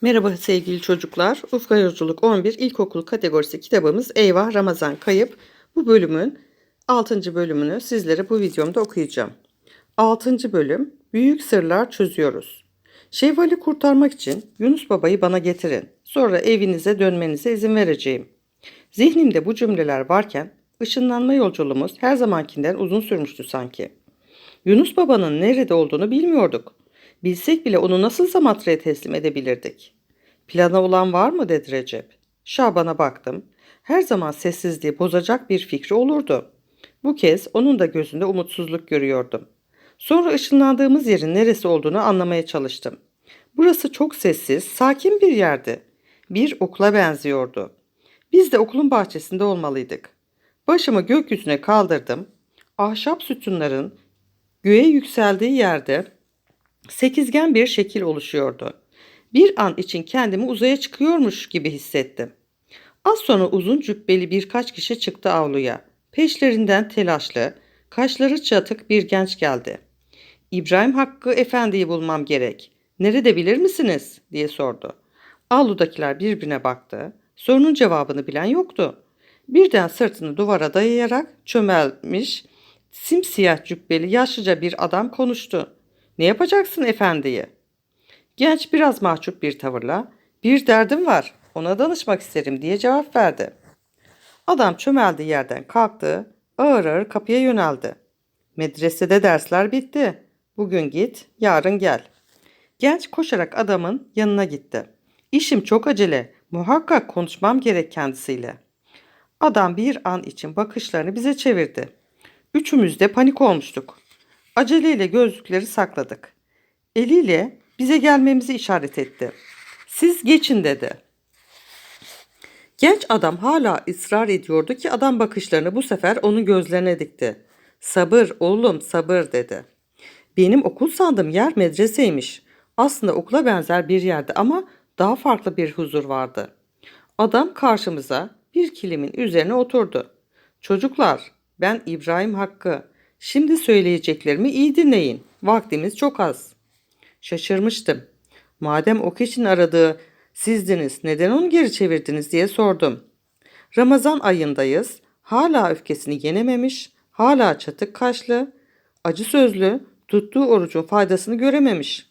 Merhaba sevgili çocuklar. Ufka Yolculuk 11 İlkokul kategorisi kitabımız Eyvah Ramazan Kayıp. Bu bölümün 6. bölümünü sizlere bu videomda okuyacağım. 6. bölüm Büyük Sırlar Çözüyoruz. Şevval'i kurtarmak için Yunus Baba'yı bana getirin. Sonra evinize dönmenize izin vereceğim. Zihnimde bu cümleler varken ışınlanma yolculuğumuz her zamankinden uzun sürmüştü sanki. Yunus Baba'nın nerede olduğunu bilmiyorduk. Bilsek bile onu nasıl Samatra'ya teslim edebilirdik? Plana olan var mı dedi Recep. Şaban'a baktım. Her zaman sessizliği bozacak bir fikri olurdu. Bu kez onun da gözünde umutsuzluk görüyordum. Sonra ışınlandığımız yerin neresi olduğunu anlamaya çalıştım. Burası çok sessiz, sakin bir yerdi. Bir okula benziyordu. Biz de okulun bahçesinde olmalıydık. Başımı gökyüzüne kaldırdım. Ahşap sütunların göğe yükseldiği yerde sekizgen bir şekil oluşuyordu. Bir an için kendimi uzaya çıkıyormuş gibi hissettim. Az sonra uzun cübbeli birkaç kişi çıktı avluya. Peşlerinden telaşlı, kaşları çatık bir genç geldi. İbrahim Hakkı Efendi'yi bulmam gerek. Nerede bilir misiniz? diye sordu. Avludakiler birbirine baktı. Sorunun cevabını bilen yoktu. Birden sırtını duvara dayayarak çömelmiş, simsiyah cübbeli yaşlıca bir adam konuştu. Ne yapacaksın efendiye? Genç biraz mahcup bir tavırla bir derdim var ona danışmak isterim diye cevap verdi. Adam çömeldiği yerden kalktı ağır ağır kapıya yöneldi. Medresede dersler bitti. Bugün git yarın gel. Genç koşarak adamın yanına gitti. İşim çok acele muhakkak konuşmam gerek kendisiyle. Adam bir an için bakışlarını bize çevirdi. Üçümüz de panik olmuştuk. Aceleyle gözlükleri sakladık. Eliyle bize gelmemizi işaret etti. Siz geçin dedi. Genç adam hala ısrar ediyordu ki adam bakışlarını bu sefer onun gözlerine dikti. Sabır oğlum sabır dedi. Benim okul sandığım yer medreseymiş. Aslında okula benzer bir yerdi ama daha farklı bir huzur vardı. Adam karşımıza bir kilimin üzerine oturdu. Çocuklar ben İbrahim Hakkı. Şimdi söyleyeceklerimi iyi dinleyin. Vaktimiz çok az. Şaşırmıştım. Madem ok için aradığı sizdiniz neden onu geri çevirdiniz diye sordum. Ramazan ayındayız. Hala öfkesini yenememiş, hala çatık kaşlı, acı sözlü, tuttuğu orucun faydasını görememiş.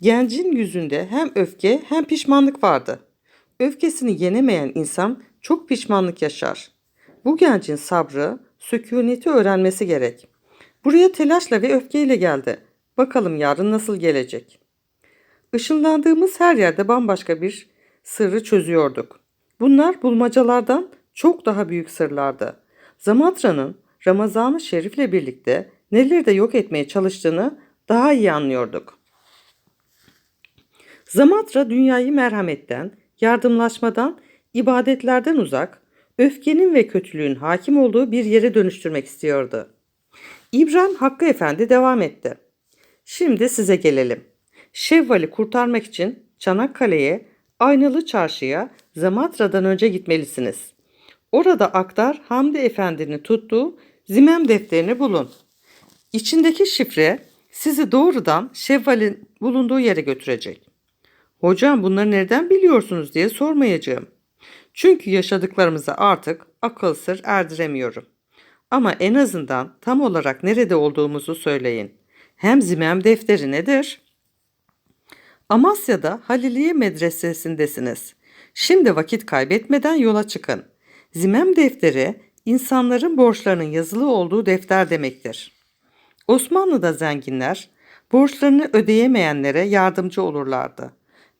Gencin yüzünde hem öfke hem pişmanlık vardı. Öfkesini yenemeyen insan çok pişmanlık yaşar. Bu gencin sabrı, sükuneti öğrenmesi gerek. Buraya telaşla ve öfkeyle geldi. Bakalım yarın nasıl gelecek. Işınlandığımız her yerde bambaşka bir sırrı çözüyorduk. Bunlar bulmacalardan çok daha büyük sırlardı. Zamatra'nın Ramazan-ı Şerif'le birlikte neleri de yok etmeye çalıştığını daha iyi anlıyorduk. Zamatra dünyayı merhametten, yardımlaşmadan, ibadetlerden uzak, öfkenin ve kötülüğün hakim olduğu bir yere dönüştürmek istiyordu. İbrahim Hakkı Efendi devam etti. Şimdi size gelelim. Şevval'i kurtarmak için Çanakkale'ye, Aynalı Çarşı'ya Zamatra'dan önce gitmelisiniz. Orada Aktar Hamdi Efendi'nin tuttuğu zimem defterini bulun. İçindeki şifre sizi doğrudan Şevval'in bulunduğu yere götürecek. Hocam bunları nereden biliyorsunuz diye sormayacağım. Çünkü yaşadıklarımızı artık akıl sır erdiremiyorum. Ama en azından tam olarak nerede olduğumuzu söyleyin. Hem zimem defteri nedir? Amasya'da Haliliye Medresesi'ndesiniz. Şimdi vakit kaybetmeden yola çıkın. Zimem defteri insanların borçlarının yazılı olduğu defter demektir. Osmanlı'da zenginler borçlarını ödeyemeyenlere yardımcı olurlardı.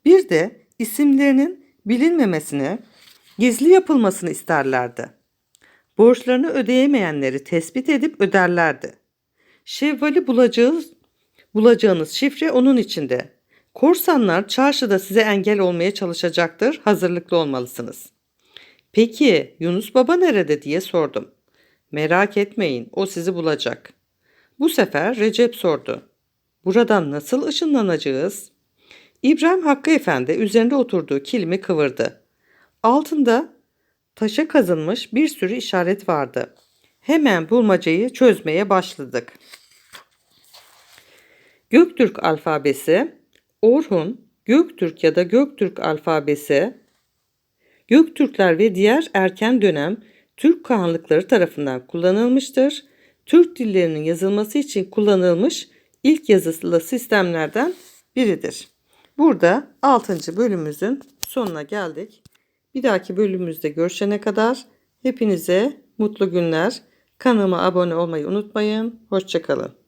Bir de isimlerinin bilinmemesini, gizli yapılmasını isterlerdi. Borçlarını ödeyemeyenleri tespit edip öderlerdi. Şevval'i bulacağız, bulacağınız şifre onun içinde. Korsanlar çarşıda size engel olmaya çalışacaktır, hazırlıklı olmalısınız. Peki Yunus Baba nerede diye sordum. Merak etmeyin, o sizi bulacak. Bu sefer Recep sordu. Buradan nasıl ışınlanacağız? İbrahim Hakkı Efendi üzerinde oturduğu kilimi kıvırdı. Altında taşa kazınmış bir sürü işaret vardı. Hemen bulmacayı çözmeye başladık. Göktürk alfabesi Orhun, Göktürk ya da Göktürk alfabesi Göktürkler ve diğer erken dönem Türk Kağanlıkları tarafından kullanılmıştır. Türk dillerinin yazılması için kullanılmış ilk yazılı sistemlerden biridir. Burada 6. bölümümüzün sonuna geldik. Bir dahaki bölümümüzde görüşene kadar hepinize mutlu günler. Kanalıma abone olmayı unutmayın. Hoşçakalın.